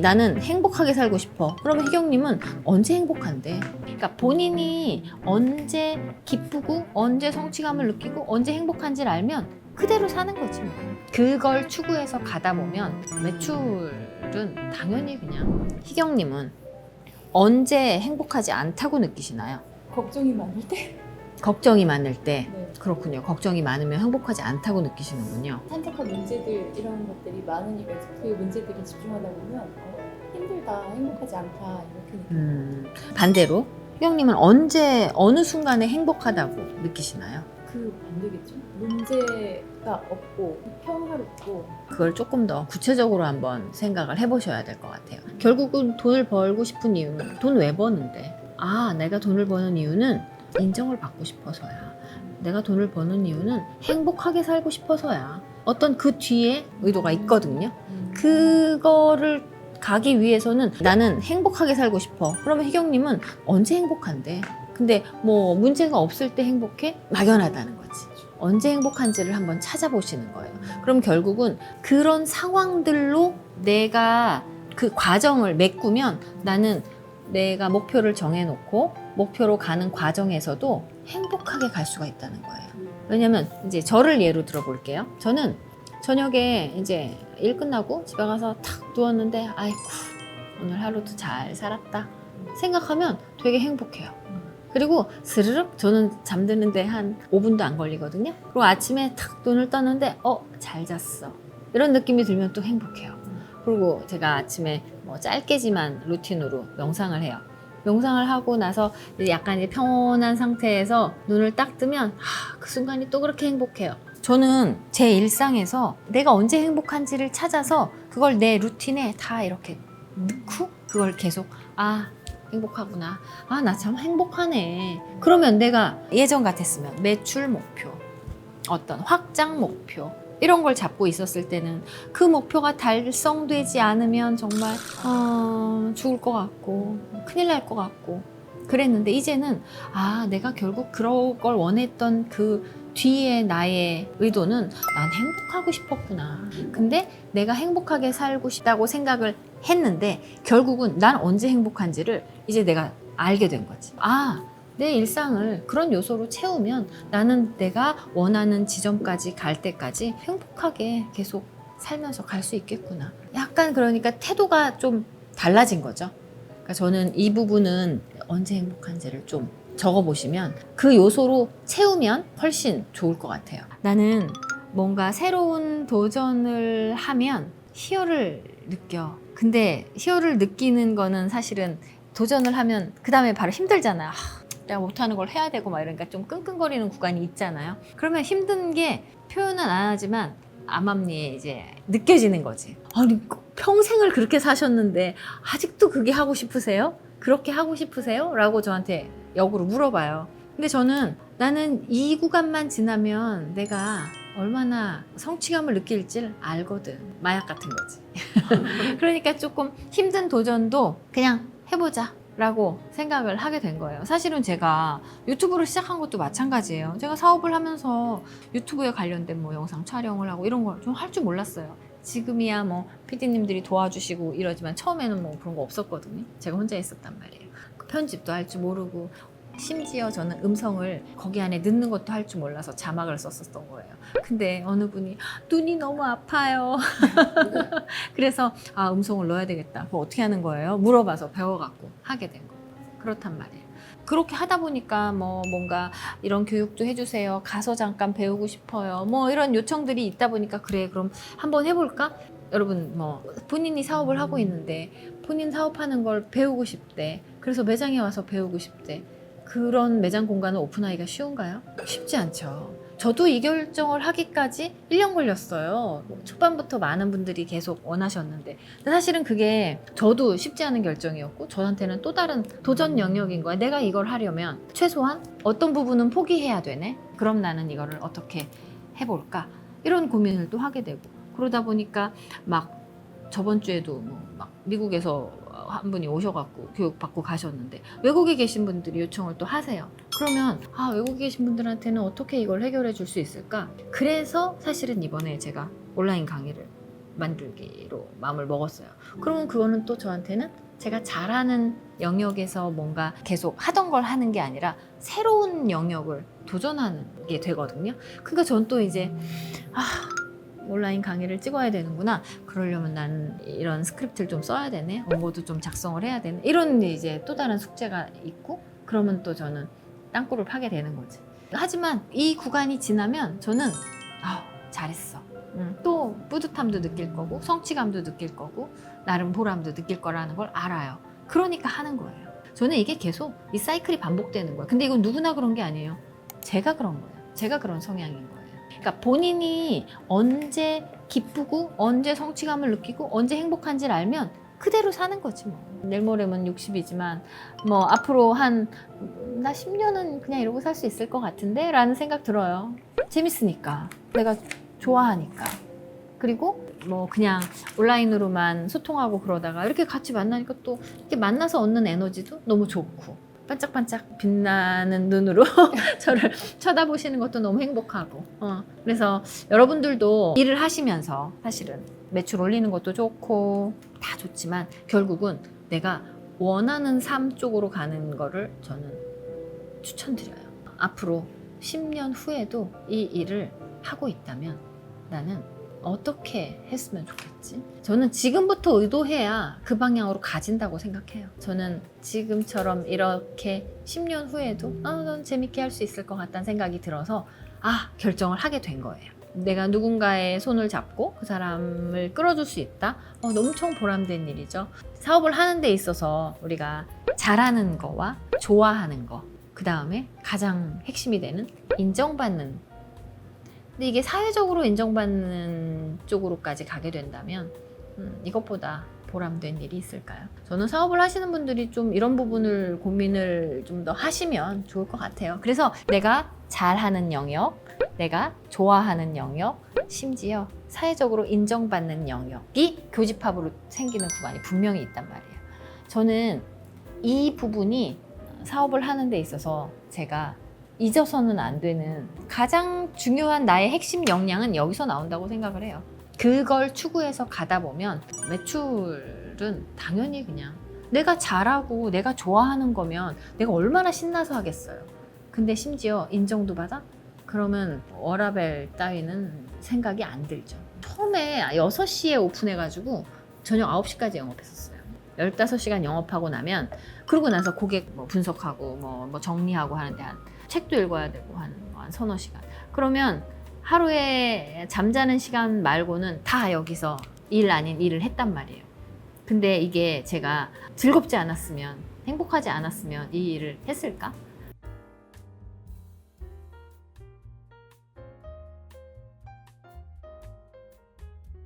나는 행복하게 살고 싶어. 그러면 희경님은 언제 행복한데? 그러니까 본인이 언제 기쁘고 언제 성취감을 느끼고 언제 행복한지를 알면 그대로 사는 거지. 뭐. 그걸 추구해서 가다 보면 매출은 당연히 그냥 희경님은 언제 행복하지 않다고 느끼시나요? 걱정이 많을 때 걱정이 많을 때 네. 그렇군요. 걱정이 많으면 행복하지 않다고 느끼시는군요. 산적한 문제들 이런 것들이 많으니까 이제 그 문제들에 집중하다 보면 어, 힘들다 행복하지 않다 이렇게 느껴요. 음, 반대로 희경님은 언제 어느 순간에 행복하다고 느끼시나요? 그 반대겠죠. 문제가 없고 평화롭고 그걸 조금 더 구체적으로 한번 생각을 해보셔야 될 것 같아요. 결국은 돈을 벌고 싶은 이유는 돈 왜 버는데? 아, 내가 돈을 버는 이유는 인정을 받고 싶어서야. 내가 돈을 버는 이유는 행복하게 살고 싶어서야. 어떤 그 뒤에 의도가 있거든요. 그거를 가기 위해서는 나는 행복하게 살고 싶어. 그러면 희경님은 언제 행복한데? 근데 뭐 문제가 없을 때 행복해? 막연하다는 거지. 언제 행복한지를 한번 찾아보시는 거예요. 그럼 결국은 그런 상황들로 내가 그 과정을 메꾸면 나는 내가 목표를 정해놓고 목표로 가는 과정에서도 행복하게 갈 수가 있다는 거예요. 왜냐면 이제 저를 예로 들어볼게요. 저는 저녁에 이제 일 끝나고 집에 가서 탁 누웠는데 아이고 오늘 하루도 잘 살았다 생각하면 되게 행복해요. 그리고 스르륵 저는 잠드는데 한 5분도 안 걸리거든요. 그리고 아침에 탁 눈을 떴는데 어 잘 잤어 이런 느낌이 들면 또 행복해요. 그리고 제가 아침에 뭐 짧게지만 루틴으로 명상을 해요. 명상을 하고 나서 약간 이제 평온한 상태에서 눈을 딱 뜨면 하, 그 순간이 또 그렇게 행복해요. 저는 제 일상에서 내가 언제 행복한지를 찾아서 그걸 내 루틴에 다 이렇게 넣고 그걸 계속 아 행복하구나 아 나 참 행복하네 그러면 내가 예전 같았으면 매출 목표 어떤 확장 목표 이런 걸 잡고 있었을 때는 그 목표가 달성되지 않으면 정말 어, 죽을 것 같고 큰일 날 것 같고 그랬는데 이제는 아 내가 결국 그런 걸 원했던 그 뒤에 나의 의도는 난 행복하고 싶었구나. 근데 내가 행복하게 살고 싶다고 생각을 했는데 결국은 난 언제 행복한지를 이제 내가 알게 된 거지. 아, 내 일상을 그런 요소로 채우면 나는 내가 원하는 지점까지 갈 때까지 행복하게 계속 살면서 갈 수 있겠구나. 약간 그러니까 태도가 좀 달라진 거죠. 그러니까 저는 이 부분은 언제 행복한지를 좀 적어보시면 그 요소로 채우면 훨씬 좋을 것 같아요. 나는 뭔가 새로운 도전을 하면 희열을 느껴. 근데 희열을 느끼는 거는 사실은 도전을 하면 그 다음에 바로 힘들잖아요. 하, 내가 못하는 걸 해야 되고 막 이러니까 좀 끙끙거리는 구간이 있잖아요. 그러면 힘든 게 표현은 안 하지만 암암리에 이제 느껴지는 거지. 아니 평생을 그렇게 사셨는데 아직도 그게 하고 싶으세요? 그렇게 하고 싶으세요? 라고 저한테 역으로 물어봐요. 근데 저는 나는 이 구간만 지나면 내가 얼마나 성취감을 느낄지 알거든. 마약 같은 거지. 그러니까 조금 힘든 도전도 그냥 해보자. 라고 생각을 하게 된 거예요. 사실은 제가 유튜브를 시작한 것도 마찬가지예요. 제가 사업을 하면서 유튜브에 관련된 뭐 영상 촬영을 하고 이런 걸 좀 할 줄 몰랐어요. 지금이야 뭐 PD님들이 도와주시고 이러지만 처음에는 뭐 그런 거 없었거든요. 제가 혼자 있었단 말이에요. 그 편집도 할 줄 모르고 심지어 저는 음성을 거기 안에 넣는 것도 할 줄 몰라서 자막을 썼었던 거예요. 근데 어느 분이 눈이 너무 아파요. 그래서 아 음성을 넣어야 되겠다. 그거 어떻게 하는 거예요? 물어봐서 배워갖고 하게 된 거예요. 그렇단 말이에요. 그렇게 하다 보니까 뭐 뭔가 이런 교육도 해주세요. 가서 잠깐 배우고 싶어요. 뭐 이런 요청들이 있다 보니까 그래 그럼 한번 해볼까? 여러분 뭐 본인이 사업을 하고 있는데 본인 사업하는 걸 배우고 싶대. 그래서 매장에 와서 배우고 싶대. 그런 매장 공간을 오픈하기가 쉬운가요? 쉽지 않죠. 저도 이 결정을 하기까지 1년 걸렸어요. 초반부터 많은 분들이 계속 원하셨는데. 사실은 그게 저도 쉽지 않은 결정이었고, 저한테는 또 다른 도전 영역인 거야. 내가 이걸 하려면 최소한 어떤 부분은 포기해야 되네? 그럼 나는 이거를 어떻게 해볼까? 이런 고민을 또 하게 되고. 그러다 보니까 막 저번 주에도 뭐 막 미국에서 한 분이 오셔갖고 교육 받고 가셨는데 외국에 계신 분들이 요청을 또 하세요. 그러면 아 외국에 계신 분들한테는 어떻게 이걸 해결해 줄 수 있을까? 그래서 사실은 이번에 제가 온라인 강의를 만들기로 마음을 먹었어요. 그러면 그거는 또 저한테는 제가 잘하는 영역에서 뭔가 계속 하던 걸 하는 게 아니라 새로운 영역을 도전하는 게 되거든요. 그러니까 전 또 이제 아 온라인 강의를 찍어야 되는구나. 그러려면 나는 이런 스크립트를 좀 써야 되네. 원고도 좀 작성을 해야 되네. 이런 이제 또 다른 숙제가 있고 그러면 또 저는 땅굴을 파게 되는 거지. 하지만 이 구간이 지나면 저는 아 잘했어. 음, 또 뿌듯함도 느낄 거고 성취감도 느낄 거고 나름 보람도 느낄 거라는 걸 알아요. 그러니까 하는 거예요. 저는 이게 계속 이 사이클이 반복되는 거예요. 근데 이건 누구나 그런 게 아니에요. 제가 그런 거예요. 제가 그런 성향인 거예요. 그러니까 본인이 언제 기쁘고 언제 성취감을 느끼고 언제 행복한지를 알면 그대로 사는 거지 뭐. 내일 모레면 60이지만 뭐 앞으로 한 나 10년은 그냥 이러고 살 수 있을 것 같은데 라는 생각 들어요. 재밌으니까. 내가 좋아하니까. 그리고 뭐 그냥 온라인으로만 소통하고 그러다가 이렇게 같이 만나니까 또 이렇게 만나서 얻는 에너지도 너무 좋고 반짝반짝 빛나는 눈으로 저를 쳐다보시는 것도 너무 행복하고 어, 그래서 여러분들도 일을 하시면서 사실은 매출 올리는 것도 좋고 다 좋지만 결국은 내가 원하는 삶 쪽으로 가는 거를 저는 추천드려요. 앞으로 10년 후에도 이 일을 하고 있다면 나는 어떻게 했으면 좋겠지? 저는 지금부터 의도해야 그 방향으로 가진다고 생각해요. 저는 지금처럼 이렇게 10년 후에도 아, 난 재밌게 할 수 있을 것 같다는 생각이 들어서 아, 결정을 하게 된 거예요. 내가 누군가의 손을 잡고 그 사람을 끌어줄 수 있다? 어, 엄청 보람된 일이죠. 사업을 하는 데 있어서 우리가 잘하는 거와 좋아하는 거, 그 다음에 가장 핵심이 되는 인정받는 근데 이게 사회적으로 인정받는 쪽으로까지 가게 된다면 음, 이것보다 보람된 일이 있을까요? 저는 사업을 하시는 분들이 좀 이런 부분을 고민을 좀 더 하시면 좋을 것 같아요. 그래서 내가 잘하는 영역, 내가 좋아하는 영역, 심지어 사회적으로 인정받는 영역이 교집합으로 생기는 구간이 분명히 있단 말이에요. 저는 이 부분이 사업을 하는 데 있어서 제가 잊어서는 안 되는 가장 중요한 나의 핵심 역량은 여기서 나온다고 생각을 해요. 그걸 추구해서 가다 보면 매출은 당연히 그냥 내가 잘하고 내가 좋아하는 거면 내가 얼마나 신나서 하겠어요. 근데 심지어 인정도 받아? 그러면 워라벨 따위는 생각이 안 들죠. 처음에 6시에 오픈해가지고 저녁 9시까지 영업했었어요. 15시간 영업하고 나면 그러고 나서 고객 뭐 분석하고 뭐, 뭐 정리하고 하는데 한 책도 읽어야 되고 한, 한 서너 시간. 그러면 하루에 잠자는 시간 말고는 다 여기서 일 아닌 일을 했단 말이에요. 근데 이게 제가 즐겁지 않았으면 행복하지 않았으면 이 일을 했을까?